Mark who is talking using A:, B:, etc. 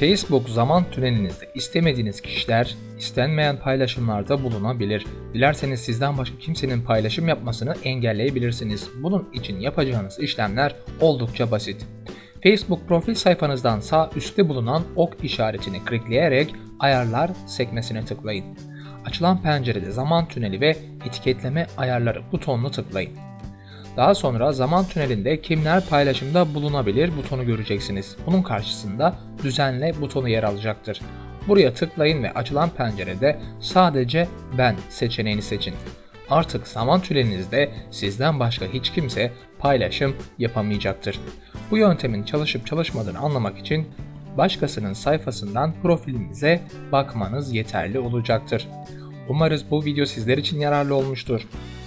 A: Facebook zaman tünelinizde istemediğiniz kişiler istenmeyen paylaşımlarda bulunabilir. Dilerseniz sizden başka kimsenin paylaşım yapmasını engelleyebilirsiniz. Bunun için yapacağınız işlemler oldukça basit. Facebook profil sayfanızdan sağ üstte bulunan ok işaretini klikleyerek ayarlar sekmesine tıklayın. Açılan pencerede zaman tüneli ve etiketleme ayarları butonunu tıklayın. Daha sonra zaman tünelinde kimler paylaşımda bulunabilir butonu göreceksiniz. Bunun karşısında düzenle butonu yer alacaktır. Buraya tıklayın ve açılan pencerede sadece ben seçeneğini seçin. Artık zaman tünelinizde sizden başka hiç kimse paylaşım yapamayacaktır. Bu yöntemin çalışıp çalışmadığını anlamak için başkasının sayfasından profilinize bakmanız yeterli olacaktır. Umarız bu video sizler için yararlı olmuştur.